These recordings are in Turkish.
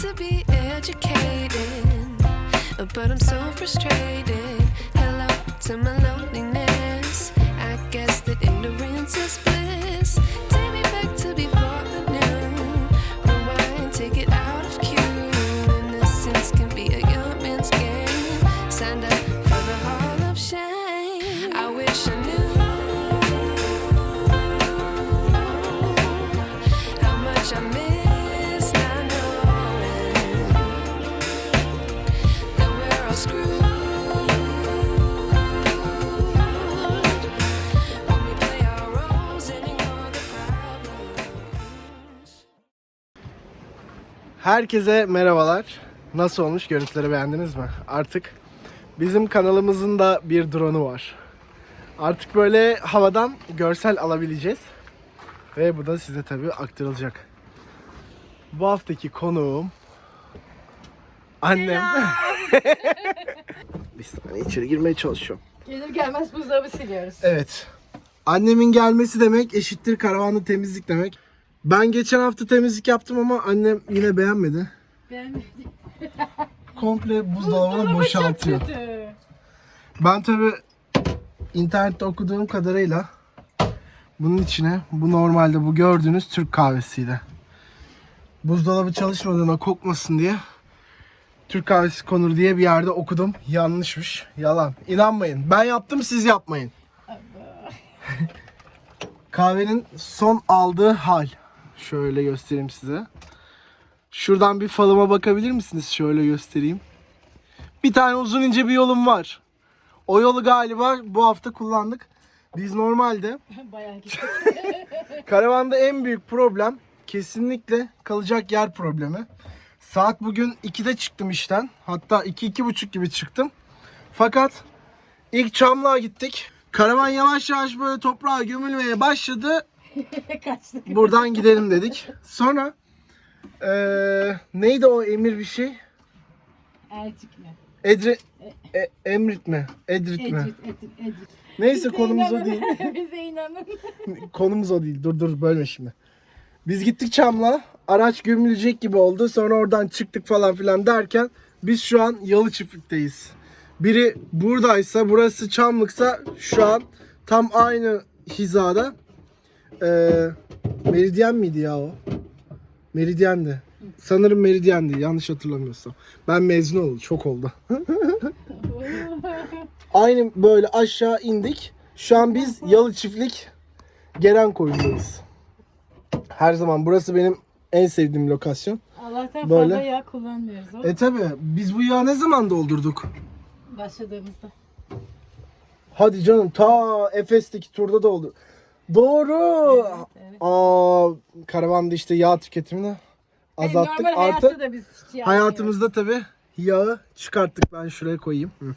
to be educated, but I'm so frustrated. Hello to my loneliness. I guess that ignorance is bliss. Herkese merhabalar. Nasıl olmuş? Görüntüleri beğendiniz mi? Artık bizim kanalımızın da bir drone'u var. Artık böyle havadan görsel alabileceğiz. Ve bu da size tabii aktarılacak. Bu haftaki konuğum annem. bir saniye içeri girmeye çalışıyorum. Gelir gelmez buzdolabı siliyoruz. Evet. Annemin gelmesi demek eşittir karavanlı temizlik demek. Ben geçen hafta temizlik yaptım ama annem yine beğenmedi. Beğenmedim. Komple buzdolabını boşaltıyor. Ben tabi internette okuduğum kadarıyla bunun içine bu normalde bu gördüğünüz Türk kahvesiydi. Buzdolabı çalışmadığına kokmasın diye Türk kahvesi konur diye bir yerde okudum. Yanlışmış. Yalan. İnanmayın. Ben yaptım siz yapmayın. Kahvenin son aldığı hal. Şöyle göstereyim size. Şuradan bir falıma bakabilir misiniz? Şöyle göstereyim. Bir tane uzun ince bir yolum var. O yolu galiba bu hafta kullandık. Biz normalde Bayağı karavanda en büyük problem kesinlikle kalacak yer problemi. Saat bugün 2'de çıktım işten. Hatta 2-2.30 gibi çıktım. Fakat ilk Çamlığa gittik. Karavan yavaş yavaş böyle toprağa gömülmeye başladı. Kaçtık. Buradan gidelim dedik. Sonra eee, neydi o emir bir şey? Elcik mi? Edri, e, Emrit mi? Edrit mi? Edrit, Edrit, Edrit. Neyse Bize konumuz o inanın. değil. Bize inanın. Konumuz o değil. Dur dur bölme şimdi. Biz gittik Çam'la. Araç gömülecek gibi oldu. Sonra oradan çıktık falan filan derken biz şu an Yalı Çiftlik'teyiz. Biri buradaysa burası Çamlık'sa şu an tam aynı hizada. Ee, Meridyen miydi ya o? Meridyendi. Sanırım Meridyendi yanlış hatırlamıyorsam. Ben mezun oldum. Çok oldu. Aynı böyle aşağı indik. Şu an biz Yalı Çiftlik Geren koyundayız. Her zaman burası benim en sevdiğim lokasyon. Allah'tan Böyle. fazla yağ kullanmıyoruz. E tabi biz bu yağı ne zaman doldurduk? başladığımızda. Hadi canım ta Efes'teki turda doldu. Doğru. Evet, evet. Aa karavanda işte yağ tüketimini azalttık. Normal Artı hayatta da biz hiç hayatımızda tabi yağı çıkarttık. Ben şuraya koyayım. Hı.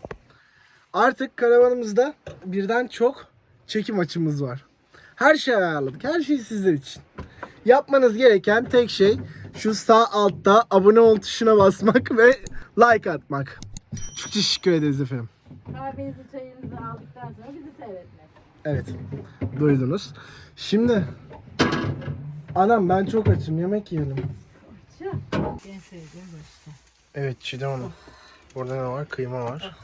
Artık karavanımızda birden çok çekim açımız var. Her şeyi ayarladık. Her şey sizler için. Yapmanız gereken tek şey şu sağ altta abone ol tuşuna basmak ve like atmak. Çok teşekkür ederiz efendim. Kahvenizi çayınızı aldıktan sonra bizi seyretmek. Evet. Duydunuz. Şimdi anam ben çok açım. Yemek yiyelim. En sevdiğim bu işte. Evet Çiğdem Hanım. Burada ne var? Kıyma var.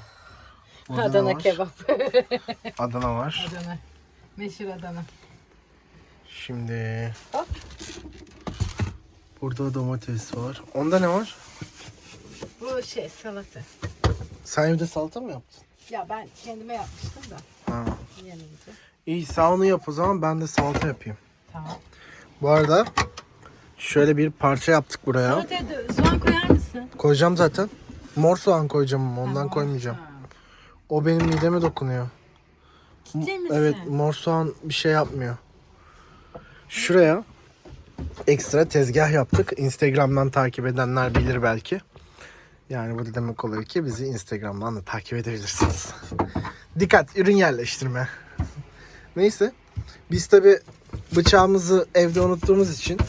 Burada ne Adana var? kebap. Adana var. Adana. Meşhur Adana. Şimdi Hop. burada domates var. Onda ne var? Bu şey salata. Sen evde salata mı yaptın? Ya ben kendime yapmıştım da. Ha. İyi sen onu yap o zaman ben de salata yapayım. Tamam. Bu arada şöyle bir parça yaptık buraya. Salataya da soğan koyar mısın? Koyacağım zaten. Mor soğan koyacağım ama ondan Tamam. koymayacağım. Ha. O benim mideme dokunuyor. Ciddi misin? Evet mor soğan bir şey yapmıyor. Şuraya ekstra tezgah yaptık. Instagram'dan takip edenler bilir belki. Yani bu da demek oluyor ki bizi Instagram'dan da takip edebilirsiniz. Dikkat ürün yerleştirme. Neyse. Biz tabi bıçağımızı evde unuttuğumuz için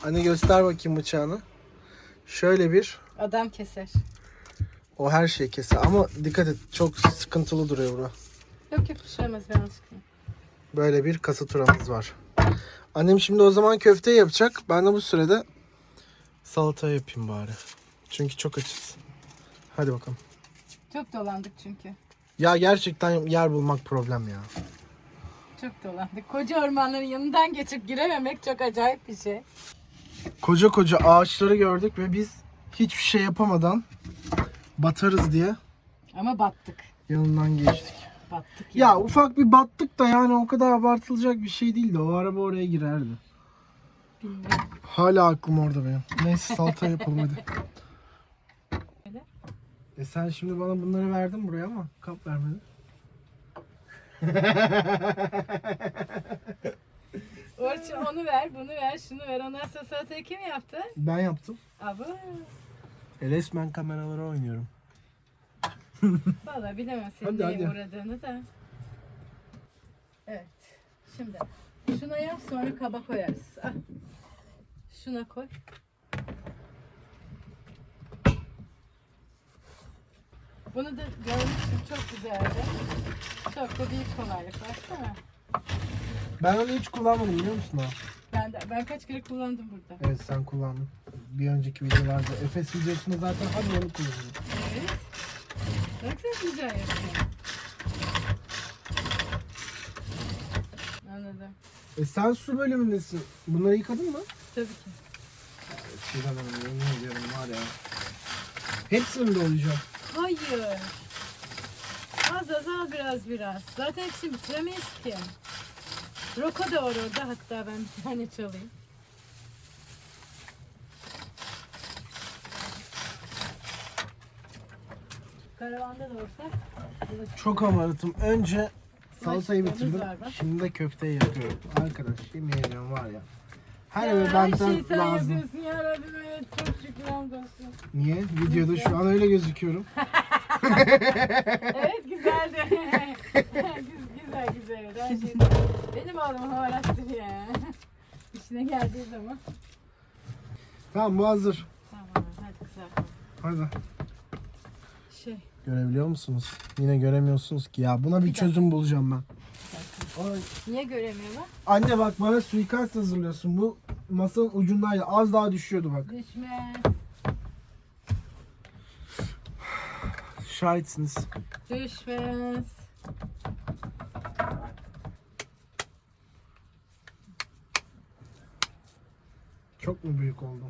hani göster bakayım bıçağını. Şöyle bir Adam keser. o her şeyi keser ama dikkat et çok sıkıntılı duruyor bura. Yok yok olmaz ben sıkıyorum. Böyle bir kasaturamız var. Annem şimdi o zaman köfte yapacak. Ben de bu sırada salata yapayım bari. Çünkü çok açız. Hadi bakalım. Çok dolandık çünkü. Ya gerçekten yer bulmak problem ya. Çok dolandık. Koca ormanların yanından geçip girememek çok acayip bir şey. Koca koca ağaçları gördük ve biz hiçbir şey yapamadan batarız diye Ama battık. yanından geçtik. Battık Ya ufak bir battık da yani o kadar abartılacak bir şey değildi. O araba oraya girerdi. Bilmiyorum. Hala aklım orada benim. Neyse salata yapalım hadi. E sen şimdi bana bunları verdin buraya ama kap vermedin. Orçun onu ver, bunu ver, şunu ver. Ondan sonra salatayı kim yaptı? Ben yaptım. Abi. E resmen kameralara oynuyorum. Vallahi bilemem senin Hadi, neye hadi. uğradığını da. Evet. Şimdi şuna yap sonra kaba koyarız. Ah. Şuna koy. Bunu da görmüştüm çok güzeldi. Çok da büyük kolaylık baksana. Ben onu hiç kullanmadım biliyor musun ha? Ben de, ben kaç kere kullandım burada. Evet sen kullandın. Bir önceki videolarda Efes videosunda zaten hadi onu kullandım. Evet. Baksana güzel yapıyor. Anladım. E sen su bölümündesin. Bunları yıkadın mı? Tabii ki. Şuradan Hanım yemin ediyorum var ya. Hepsini mi dolayacağım? Hayır. Az az al biraz biraz. Zaten hepsini bitiremeyiz ki. Roko da var orada. Hatta ben bir tane çalayım. Karavanda da olsak. Çok amarıtım. Önce salatayı bitirdim. Şimdi de köfteyi yapıyorum. Arkadaş ediyorum var ya. Her Ya, eve her benden şeyi sen lazım. yapıyorsun ya Rabbim evet çok şükür hamdolsun. Niye? Videoda şu an öyle gözüküyorum. Evet güzeldi. güzel güzel güzel. Her şey. Benim oğlum havalattır ya. İşine geldiği zaman. Tamam bu hazır. Tamam hadi güzel. Hadi. Şey. Görebiliyor musunuz? Yine göremiyorsunuz ki ya. Buna bir çözüm bulacağım ben. Ay. Niye göremiyorlar? Anne bak bana suikast hazırlıyorsun. Bu masanın ucundaydı. Az daha düşüyordu bak. Düşmez. Şahitsiniz. Düşmez. Çok mu büyük oldu?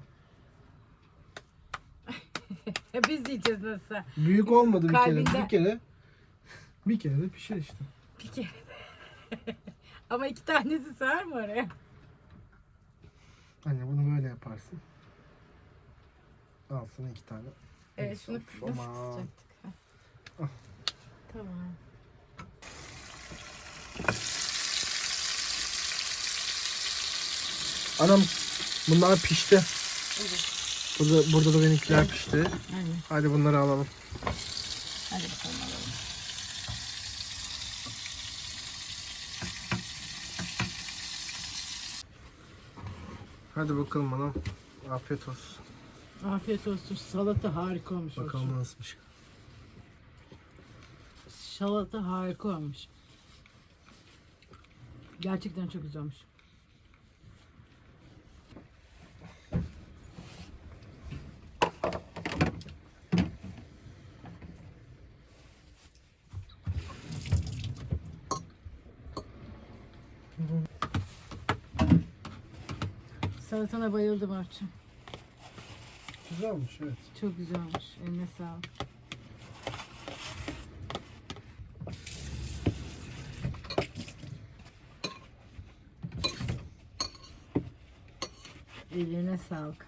Biz yiyeceğiz nasıl? Büyük olmadı bir Kalbinde- kere. Bir kere. Bir kere de pişer işte. Bir kere. Ama iki tanesi sığar mı oraya? Anne bunu böyle yaparsın. Al sana iki tane. Evet şunu nasıl? Ha. Ah. Tamam. Anam bunlar pişti. Evet. Burada, burada da benimkiler pişti. Hadi bunları alalım. Hadi bakalım alalım. Hadi bakalım anam. Afiyet olsun. Afiyet olsun. Salata harika olmuş. Bakalım nasılmış. Salata harika olmuş. Gerçekten çok güzelmiş. Salatana bayıldım Orçun. Güzel olmuş evet. Çok güzel olmuş. Eline sağlık. Eline sağlık.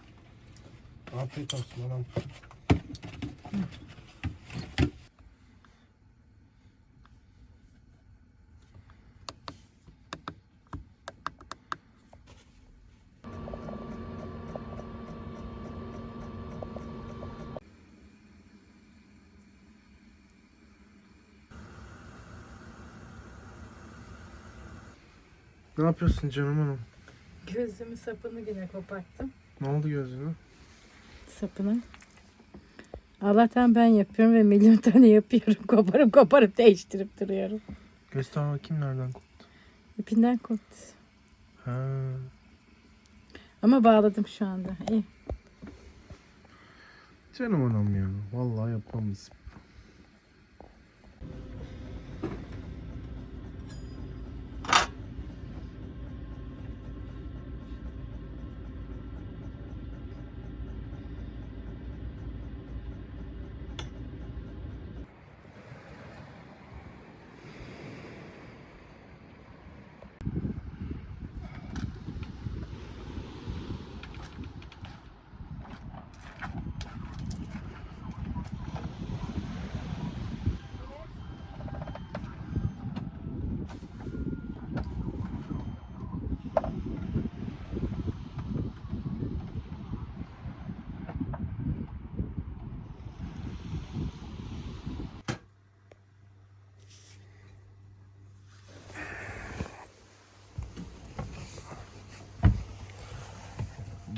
Afiyet olsun anam. Yapıyorsun canım hanım? Gözümü sapını yine koparttım. Ne oldu gözüne? Sapını. Allah'tan ben yapıyorum ve milyon tane yapıyorum. Koparıp koparıp değiştirip duruyorum. Göster bakayım nereden koptu. İpinden koptu. Ha. Ama bağladım şu anda. İyi. Canım anam ya. Vallahi yapmamız.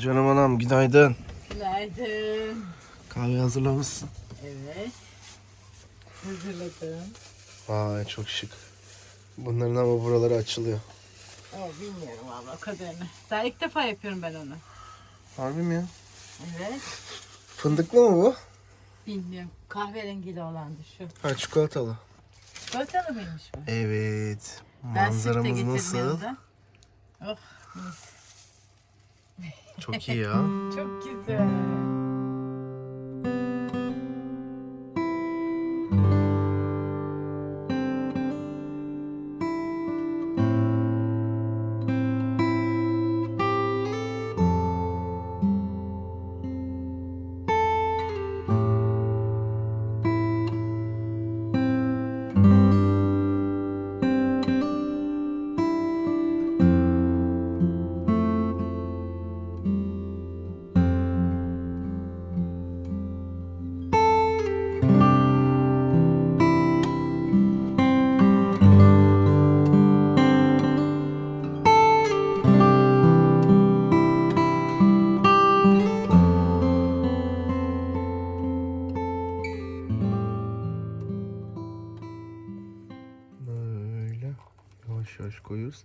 Canım anam günaydın. Günaydın. Kahve hazırlamışsın. Evet. Hazırladım. Vay çok şık. Bunların ama buraları açılıyor. Ama bilmiyorum valla o kadarını. Daha ilk defa yapıyorum ben onu. Harbi mi ya? Evet. Fındıklı mı bu? Bilmiyorum. Kahverengili olandı şu. Ha çikolatalı. Çikolatalı mıymış bu? Evet. Ben süt de Manzaramız getirdim nasıl? yanında. Oh mis. Çok iyi ya. Çok güzel.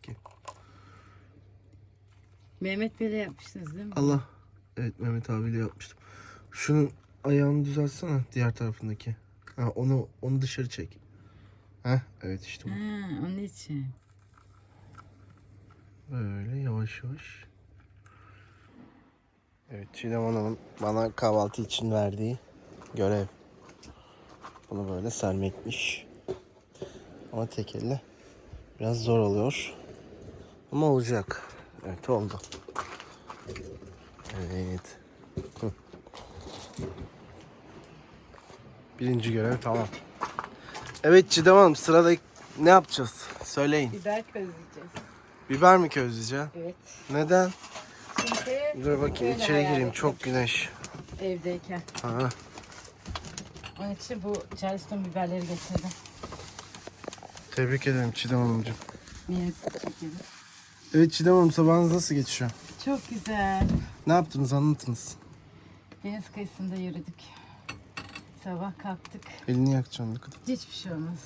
Koyuyoruz ki. Mehmet Bey'le yapmışsınız değil mi? Allah. Evet Mehmet abiyle yapmıştım. Şunun ayağını düzeltsene diğer tarafındaki. Ha, onu onu dışarı çek. Heh, evet işte bu. Ha, onun için. Böyle yavaş yavaş. Evet Çiğdem Hanım'ın bana kahvaltı için verdiği görev. Bunu böyle sermekmiş. Ama tek elle biraz zor oluyor. Ama olacak. Evet oldu. Evet. Hı. Birinci görev tamam. Evet Çiğdem Hanım sırada ne yapacağız? Söyleyin. Biber közleyeceğiz. Biber mi közleyeceksin? Evet. Neden? Çünkü Dur bakayım Böyle içeri hayal gireyim. ettim. Çok güneş. evdeyken. Ha. Onun için bu Charleston biberleri getirdim. Tebrik ederim Çiğdem Hanımcığım. Niye? Evet Çiğdem Hanım sabahınız nasıl geçiyor? Çok güzel. Ne yaptınız anlatınız. Deniz kıyısında yürüdük. Sabah kalktık. Elini yakacaksın dikkat et. Hiçbir şey olmaz.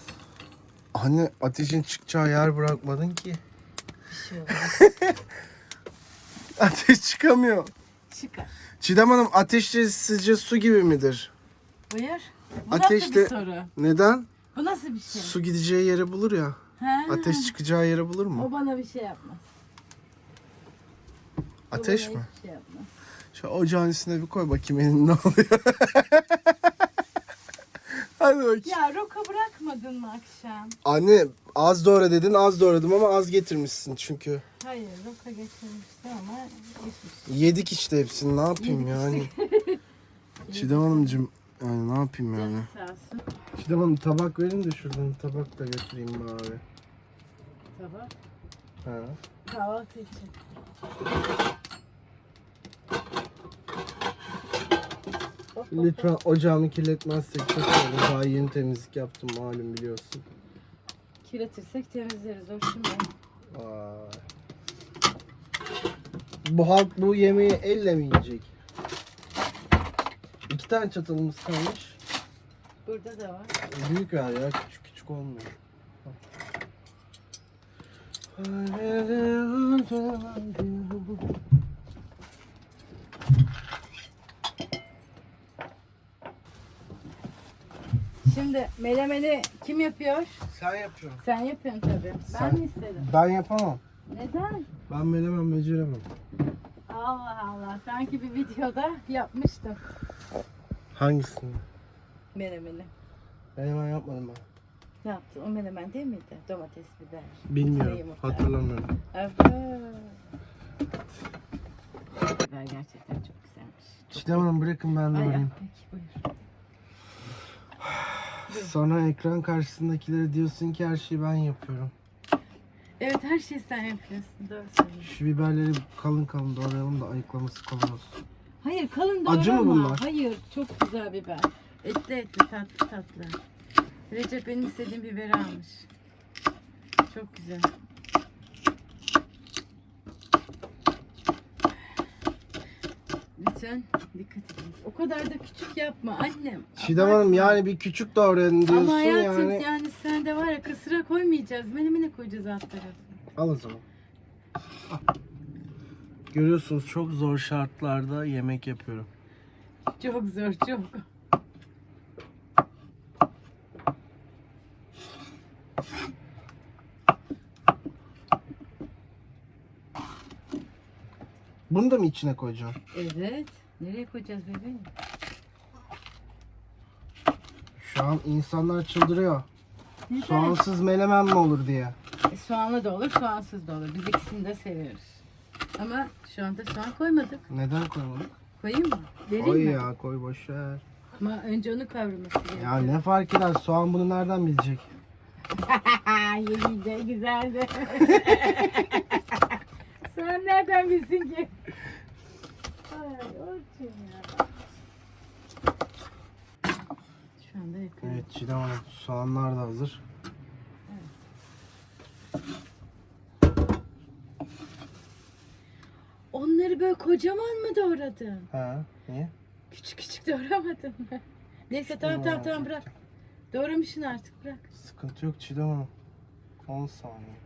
Hani ateşin çıkacağı yer bırakmadın ki. Bir şey olmaz. Ateş çıkamıyor. Çıkar. Çiğdem Hanım ateşli sizce su gibi midir? Buyur. Bu nasıl Ateşte- bir soru? Neden? Bu nasıl bir şey? Su gideceği yeri bulur ya. Ha, Ateş çıkacağı yeri bulur mu? O bana bir şey yapmaz. Ateş mi? şey. Şu ocağın üstüne bir koy bakayım elin ne oluyor. Hadi bakayım. Ya roka bırakmadın mı akşam? Anne az doğra dedin az doğradım ama az getirmişsin çünkü. Hayır roka getirmişti ama geçmiş. Yedik işte hepsini ne yapayım yani. Çiğdem Hanımcığım yani ne yapayım yani. Canı sağ olsun. Çiğdem Hanım tabak verin de şuradan tabak da götüreyim bari. Sabah Ha. kahvaltı için. Hop, hop, Lütfen ocağımı kirletmezsek çok olur. Daha yeni temizlik yaptım malum biliyorsun. Kirletirsek temizleriz hoşuma. Vay. Bu halk bu yemeği elle mi yiyecek? İki tane çatalımız kalmış. Burada da var. Büyük ver ya küçük küçük olmuyor. Şimdi melemeni kim yapıyor? Sen yapıyorsun. Sen yapıyorsun tabii. Ben Sen- mi istedim? Ben yapamam. Neden? Ben menemen beceremem. Allah Allah. Sanki bir videoda yapmıştım Hangisini? melemeni. Menemen yapmadım ben. Ne yaptın? O menemen değil miydi? Domates, biber. Bilmiyorum. Yumurta. Hatırlamıyorum. Evet. Biber gerçekten çok güzelmiş. Çiğdem Hanım bırakın ben de Ay, peki buyur. Sonra ekran karşısındakilere diyorsun ki her şeyi ben yapıyorum. Evet her şeyi sen yapıyorsun. Doğru söylüyorsun. Şu biberleri kalın kalın doğrayalım da ayıklaması kolay olsun. Hayır kalın doğrama. Acı mı bunlar? Hayır çok güzel biber. Etli etli tatlı tatlı. Recep benim istediğim biberi almış. Çok güzel. Lütfen dikkat edin. O kadar da küçük yapma annem. Çiğdem Hanım Abartma. yani bir küçük doğrayın diyorsun Ama hayatım yani. yani... sen de var ya kısıra koymayacağız. Menemene koyacağız alt tarafı. Al o zaman. Al. Görüyorsunuz çok zor şartlarda yemek yapıyorum. Çok zor çok. Bunu da mı içine koyacağım? Evet. Nereye koyacağız bebeğim? Şu an insanlar çıldırıyor. Neden? Soğansız menemen mi olur diye. E, soğanlı da olur, soğansız da olur. Biz ikisini de seviyoruz. Ama şu anda soğan koymadık. Neden koymadık? Koyayım mı? Vereyim Koy mi? ya koy boş ver. Ama önce onu kavrulması gerekiyor. Ya ne fark eder soğan bunu nereden bilecek? Yemeyince güzeldi. Sen nereden bilsin ki? Şu anda yakıyorum. Evet Çiğdem Hanım soğanlar da hazır. Onları böyle kocaman mı doğradın? Ha niye? Küçük küçük doğramadın mı? Neyse tamam tamam tamam bırak. Doğramışsın artık bırak. Sıkıntı yok Çiğdem Hanım. 10 saniye.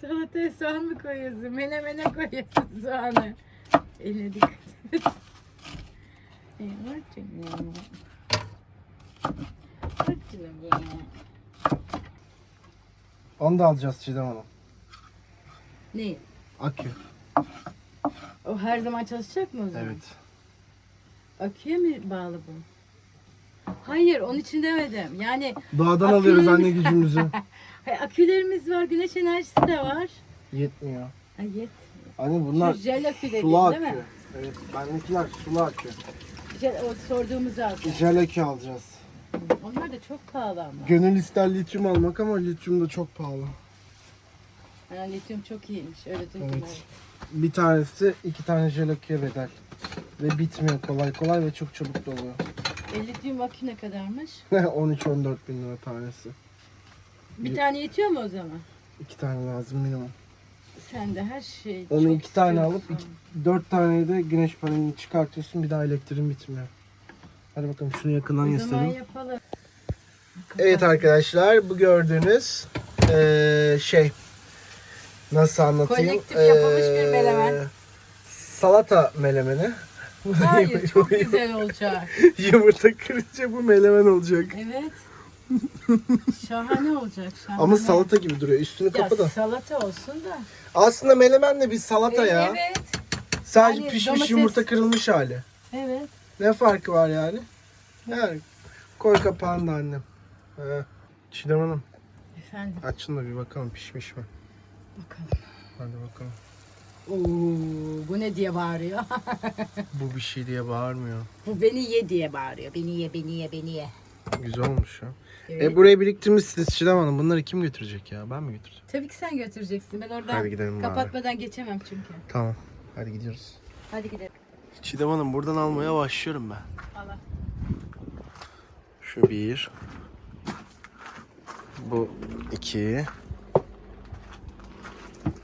Salataya soğan mı koyuyorsun? Menemene koyuyorsun soğanı. Eline dikkat et. Ey, Orçun ya. Orçun ya. Onu da alacağız Çiğdem Hanım. Ne? Akü. O her zaman çalışacak mı o zaman? Evet. Aküye mi bağlı bu? Hayır onun için demedim. Yani Akülerimiz- alıyoruz anne gücümüzü. hay, akülerimiz var, güneş enerjisi de var. Yetmiyor. Ay yet. Anne bunlar Şu jel akü dediğin, sulu değil akü. mi? Evet bendekiler sulu akü. Jel, o sorduğumuz aldı. Jel akü alacağız. Onlar da çok pahalı ama. Gönül ister lityum almak ama lityum da çok pahalı. Yani lityum çok iyiymiş. Öyle duydum. Evet. Bir tanesi iki tane jel aküye bedel. Ve bitmiyor kolay kolay ve çok çabuk doluyor. E, lityum akü ne kadarmış? 13-14 bin lira tanesi. Bir tane yetiyor mu o zaman? İki tane lazım minimum. Sen de her şey Onu çok iki tane istiyorsun. alıp iki, dört tane de güneş panelini çıkartıyorsun bir daha elektriğin bitmiyor. Hadi bakalım şunu yakından O zaman göstereyim. yapalım. Evet arkadaşlar bu gördüğünüz eee, şey nasıl anlatayım? Kolektif yapılmış bir menemen. Salata melemeni. Hayır çok güzel olacak. Yumurta kırınca bu melemen olacak. Evet. Şahane olacak. Şahane. Ama salata gibi duruyor. Üstünü Ya kapa da. salata olsun da. Aslında melemen de bir salata ya. Evet. Sadece Yani pişmiş domates- yumurta kırılmış hali. Evet. Ne farkı var yani? Yani koy kapağını da annem. He. Çiğdem Hanım Efendim açın da bir bakalım pişmiş mi? bakalım. Hadi bakalım. Oo, bu ne diye bağırıyor? Bu bir şey diye bağırmıyor. bu beni ye diye bağırıyor. Beni ye, beni ye, beni ye. Güzel olmuş ya. Evet. E buraya biriktirmişsiniz Çiğdem Hanım. Bunları kim götürecek ya? Ben mi götüreceğim? Tabii ki sen götüreceksin. Ben oradan Hadi gidelim bari. kapatmadan geçemem çünkü. Tamam. Hadi gidiyoruz. Hadi gidelim. Çiğdem Hanım buradan almaya başlıyorum ben. Allah. Şu bir. Bu iki.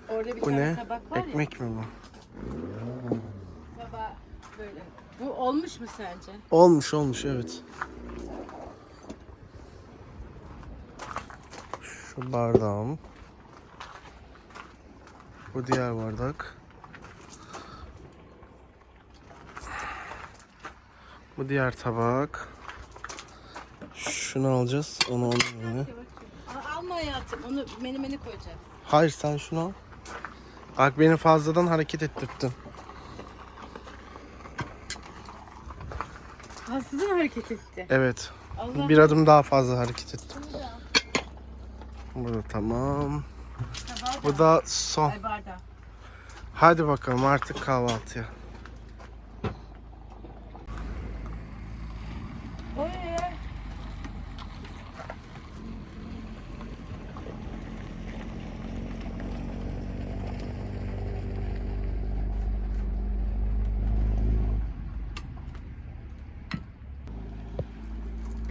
Orada bir Bu tane ne? tabak var ya. Ekmek mi bu? Tabağı böyle. Bu olmuş mu sence? Olmuş olmuş evet. Şu bardağım. Bu diğer bardak. Bu diğer tabak. şunu alacağız. Onu onun yerine. Aa, Alma hayatım. Onu menümeni koyacağız. Hayır sen şunu al. Bak beni fazladan hareket ettirttin. Fazladan hareket etti. Evet. Allah. Bir adım daha fazla hareket ettim. Bu da tamam. Bu da son. Hadi bakalım artık kahvaltıya.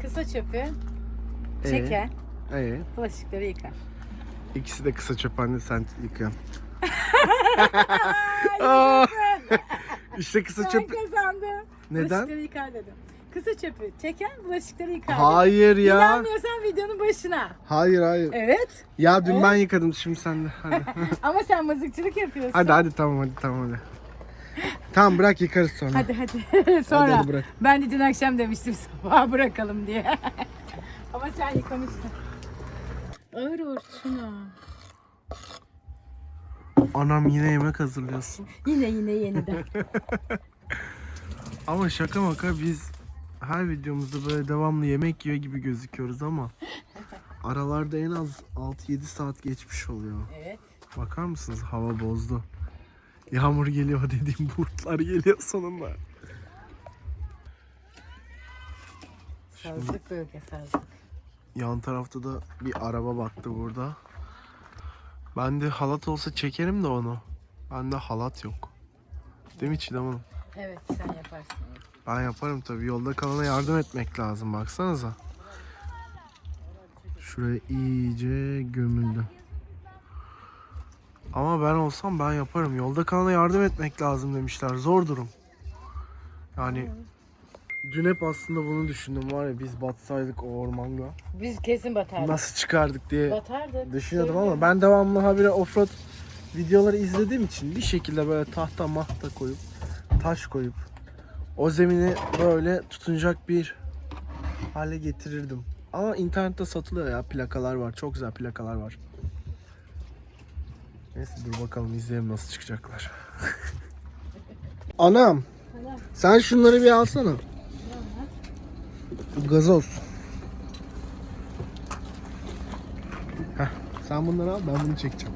Kısa çöpü çeker, Ee, bulaşıkları yıkar. ikisi de kısa çöp anne sen yıkayan. Aa, işte kısa Ben çöp. kazandım. Neden? Bulaşıkları yıkar dedim. Kısa çöpü çeker, bulaşıkları yıkar. Hayır ya. İnanmıyorsan videonun başına. Hayır hayır. Evet. Ya dün Evet. ben yıkadım şimdi sen de. Hadi. Ama sen mızıkçılık yapıyorsun. hadi hadi tamam hadi tamam hadi. Tamam bırak yıkarız sonra. Hadi hadi. Sonra. hadi bırak. Ben de dün akşam demiştim sabah bırakalım diye. Ama sen yıkamıştın. Ağır şuna. Anam yine yemek hazırlıyorsun. Yine yine yeniden. Ama şaka maka biz her videomuzda böyle devamlı yemek yiyor gibi gözüküyoruz ama aralarda en az 6-7 saat geçmiş oluyor. evet. Bakar mısınız hava bozdu. Yağmur geliyor dediğim bulutlar geliyor sonunda. Sazlık bölge sazlık. Yan tarafta da bir araba baktı burada. Ben de halat olsa çekerim de onu. Bende halat yok. Değil mi Çiğdem Hanım? Evet sen yaparsın. Ben yaparım tabii. Yolda kalana yardım etmek lazım. Baksanıza. Şuraya iyice gömüldü. Ama ben olsam ben yaparım. Yolda kalana yardım etmek lazım demişler. Zor durum. Yani dün hep aslında bunu düşündüm var ya biz batsaydık o ormanda Biz kesin batardık. nasıl çıkardık diye Batardık. düşünüyordum ama ben devamlı habire offroad videoları izlediğim için bir şekilde böyle tahta mahta koyup taş koyup o zemini böyle tutunacak bir hale getirirdim. Ama internette satılıyor ya plakalar var. Çok güzel plakalar var. Neyse dur bakalım izleyelim nasıl çıkacaklar. Anam Anam. sen şunları bir alsana. Gazoz. Heh, sen bunları al ben bunu çekeceğim.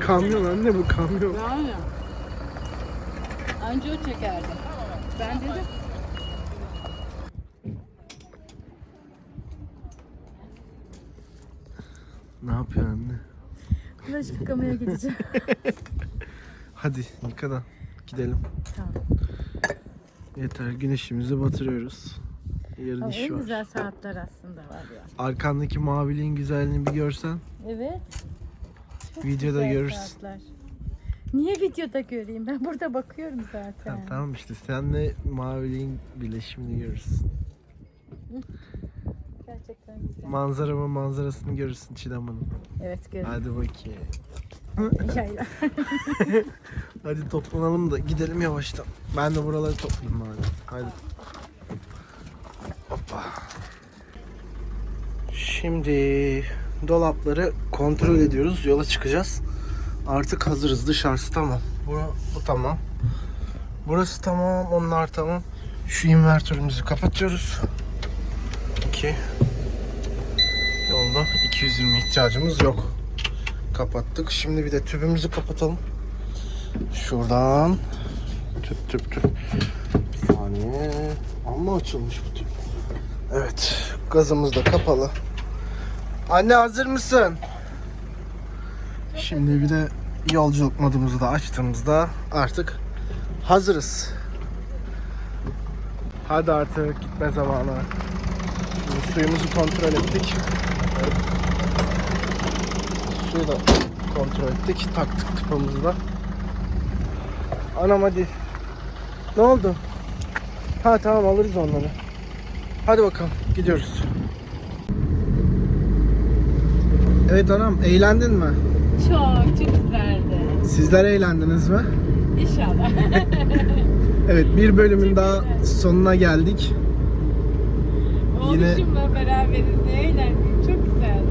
Kamyon anne bu kamyon. Yani. Anca o çekerdi. Ben dedim. Ne yapıyor anne? Bulaşık yıkamaya gideceğim. Hadi yıka da gidelim. tamam. Yeter güneşimizi batırıyoruz. Yarın Ama iş en var. güzel saatler aslında var ya. Arkandaki maviliğin güzelliğini bir görsen Evet. Çok videoda güzel görürsün. saatler. Niye videoda göreyim? Ben burada bakıyorum zaten. Tamam, tamam işte senle maviliğin birleşimini görürsün. Gerçekten güzel. Manzaramın manzarasını görürsün Çiğdem Hanım. Evet görüyorum. Hadi bakayım. Yayla. Hadi toplanalım da gidelim yavaştan. Ben de buraları toplayayım bari. Hadi. Hoppa. Şimdi dolapları kontrol ediyoruz. Yola çıkacağız. Artık hazırız. Dışarısı tamam. Bu, bu tamam. Burası tamam. Onlar tamam. Şu invertörümüzü kapatıyoruz. Ki yolda 220 ihtiyacımız yok. Kapattık. Şimdi bir de tübümüzü kapatalım. Şuradan tüp tüp tüp. Bir saniye. Amma açılmış bu tüp. Evet. Gazımız da kapalı. Anne hazır mısın? Şimdi bir de yolculuk modumuzu da açtığımızda artık hazırız. Hadi artık gitme zamanı. Şimdi suyumuzu kontrol ettik. Evet. Suyu da kontrol ettik. Taktık tıpamızı da. Anam hadi. Ne oldu? Ha tamam alırız onları. Hadi bakalım gidiyoruz. Evet anam eğlendin mi? Çok çok güzeldi. Sizler eğlendiniz mi? İnşallah. Evet bir bölümün daha sonuna geldik. Yine- Oğluşumla beraberiz. Ne eğlendik. Çok güzeldi.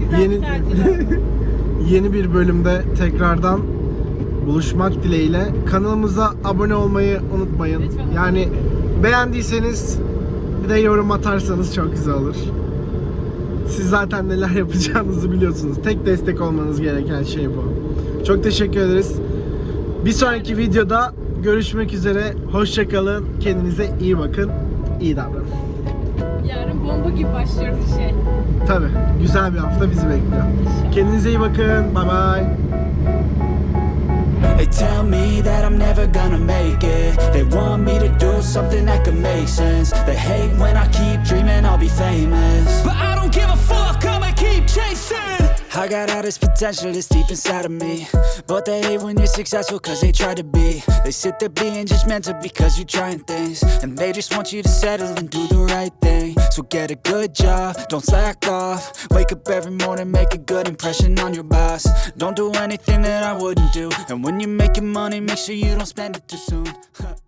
Güzel Yeni bir tatil. yeni bir bölümde tekrardan buluşmak dileğiyle. Kanalımıza abone olmayı unutmayın. Yani beğendiyseniz bir de yorum atarsanız çok güzel olur. Siz zaten neler yapacağınızı biliyorsunuz. Tek destek olmanız gereken şey bu. Çok teşekkür ederiz. Bir sonraki videoda görüşmek üzere. Hoşçakalın. Kendinize iyi bakın. İyi davranın. Bomba gibi başlıyoruz işe. Tabi güzel bir hafta bizi bekliyor. Kendinize iyi bakın. Bay bay. They tell me that I'm never gonna make it. They want me to do something that could make sense. They hate when I keep dreaming I'll be famous. But I don't give a fuck, I'ma keep chasing. I got all this potential that's deep inside of me. But they hate when you're successful cause they try to be. They sit there being judgmental because you're trying things. And they just want you to settle and do the right thing. So get a good job, don't slack off. Wake up every morning, make a good impression on your boss. Don't do anything that I wouldn't do. And when you're making money, make sure you don't spend it too soon.